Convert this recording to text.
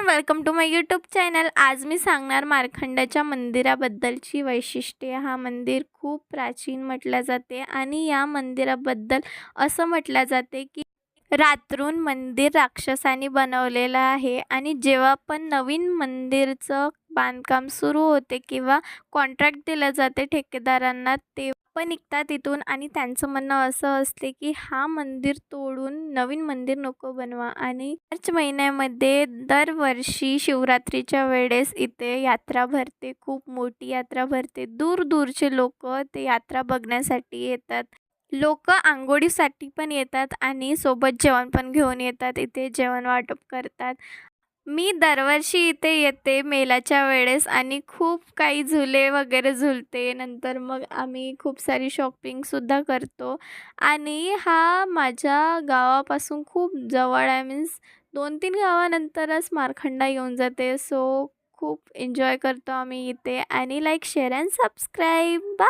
Welcome to my YouTube channel आज मी सांगणार मार्खंडाच्या मंदिराबद्दलची वैशिष्ट्ये. हा मंदिर खूप प्राचीन म्हटलं जाते आणि या मंदिराबद्दल असं म्हटलं जाते की रात्रून मंदिर राक्षसाने बनवलेलं आहे आणि जेव्हा पण नवीन मंदिरचं बांधकाम सुरू होते किंवा कॉन्ट्रॅक्ट दिलं जाते ठेकेदारांना ते पण निघतात तिथून आणि त्यांचं म्हणणं असं असते की हा मंदिर तोडून नवीन मंदिर नको बनवा आणि मार्च महिन्यामध्ये दरवर्षी शिवरात्रीच्या वेळेस इथे यात्रा भरते खूप मोठी यात्रा भरते. दूर दूरचे लोक ते यात्रा बघण्यासाठी येतात. लोक आंघोळीसाठी पण येतात आणि सोबत जेवण पण घेऊन येतात इथे जेवण वाटप करतात. मी दरवर्षी इथे येते मेलाच्या वेळेस आणि खूप काही झुले वगैरे झुलते. नंतर मग आम्ही खूप सारी शॉपिंगसुद्धा करतो. आणि हा माझ्या गावापासून खूप जवळ आहे. मीन्स दोन तीन गावानंतरच मारखंडा येऊन जाते. सो खूप एन्जॉय करतो आम्ही इथे. आणि like share and subscribe bye